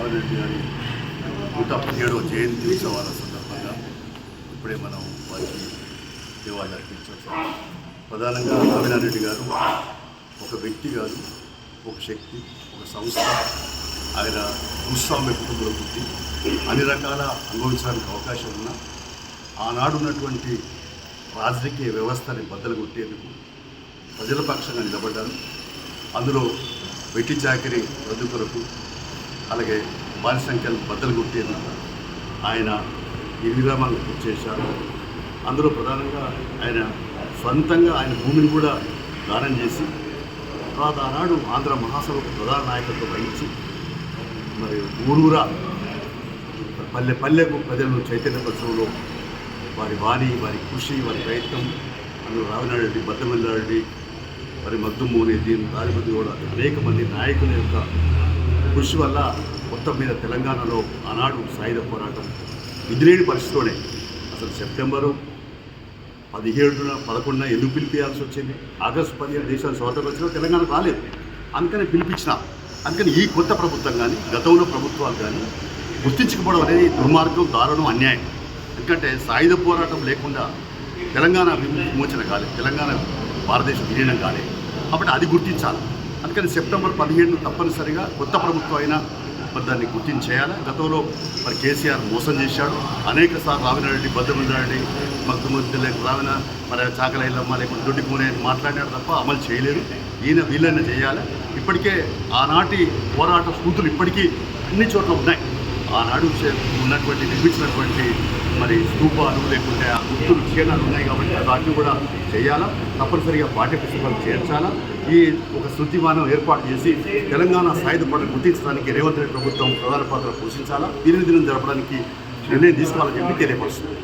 రావిరెడ్డి గారి నూట పదిహేడవ జయంతి ఉత్సవాల సందర్భంగా ఇప్పుడే మనం వారికి నివాళులు అర్పించాం. ప్రధానంగా రావినారెడ్డి గారు ఒక వ్యక్తి కాదు ఒక శక్తి ఒక సంస్థ. ఆయన భూస్వామ్య కుటుంబంలో పుట్టి అన్ని రకాల అనుభవించడానికి అవకాశం ఉన్న ఆనాడు ఉన్నటువంటి రాజకీయ వ్యవస్థని బద్దలు కొట్టేందుకు ప్రజల పక్షంగా నిలబడ్డారు. అందులో వెట్టి చాకరీ రద్దు కొరకు అలాగే భారీ సంఖ్యను బద్దలు కొట్టేందుకు ఆయన ఈ పూర్తి చేశారు. అందులో ప్రధానంగా ఆయన సొంతంగా ఆయన భూమిని కూడా దానం చేసి తర్వాత ఆనాడు ఆంధ్ర మహాసభకు ప్రధాన నాయకత్వం వహించి మరి ఊరూరా పల్లె పల్లెకు ప్రజలను చైతన్యపరచడంలో వారి వాణి వారి కృషి వారి ప్రయత్నం అందులో రావినారెడ్డి బద్దమిల్లారెడ్డి మరి మద్దుమోని దీని దారిపతి కూడా అనేక మంది నాయకుల యొక్క కృషి వల్ల మొత్తం మీద తెలంగాణలో ఆనాడు సాయుధ పోరాటం విధిలేని పరిస్థితిలోనే అసలు సెప్టెంబరు పదిహేడున పదకొండున ఎందుకు పిలిపించాల్సి వచ్చింది? ఆగస్టు పదిహేను దేశాలు స్వాతంత్రం వచ్చినా తెలంగాణ రాలేదు. అందుకని పిలిపించిన అందుకని ఈ కొత్త ప్రభుత్వం కానీ గతంలో ప్రభుత్వాలు కానీ గుర్తించకపోవడం అనేది దుర్మార్గం దారుణం అన్యాయం. ఎందుకంటే సాయుధ పోరాటం లేకుండా తెలంగాణ విమోచన కాలేదు. తెలంగాణ భారతదేశం విలీనం కాలేదు. కాబట్టి అది గుర్తించాలి. అందుకని సెప్టెంబర్ పదిహేను తప్పనిసరిగా కొత్త ప్రభుత్వం అయినా మరి దాన్ని గుర్తించేయాలి. గతంలో మరి కేసీఆర్ మోసం చేశాడు. అనేక సార్లు రావినారెడ్డి భద్రమంద్రారెడ్డి మగ్గుమద్దులే రావిన మరి చాకలైలమ్మ లేకుంటే దొడ్డి మాట్లాడాడు తప్ప అమలు చేయలేదు. ఈయన వీళ్ళైనా చేయాలి. ఇప్పటికే ఆనాటి పోరాట స్ఫూర్తులు ఇప్పటికీ అన్ని చోట్ల ఉన్నాయి. ఆనాడు ఉన్నటువంటి నిర్మించినటువంటి మరి స్తూపాలు లేకుంటే ఆ గుర్తులు చిహ్నాలు ఉన్నాయి కాబట్టి వాటిని కూడా చేయాలా? తప్పనిసరిగా పాఠ్య పుస్తకాలు చేర్చాలా? ఈ ఒక శృతివానం ఏర్పాటు చేసి తెలంగాణ సాయుధ పనులు గుర్తించడానికి రేవంత్ రెడ్డి ప్రభుత్వం ప్రధాన పాత్ర పోషించాలా? దినదినం జరపడానికి నిర్ణయం తీసుకోవాలని చెప్పి తెలియపరుస్తుంది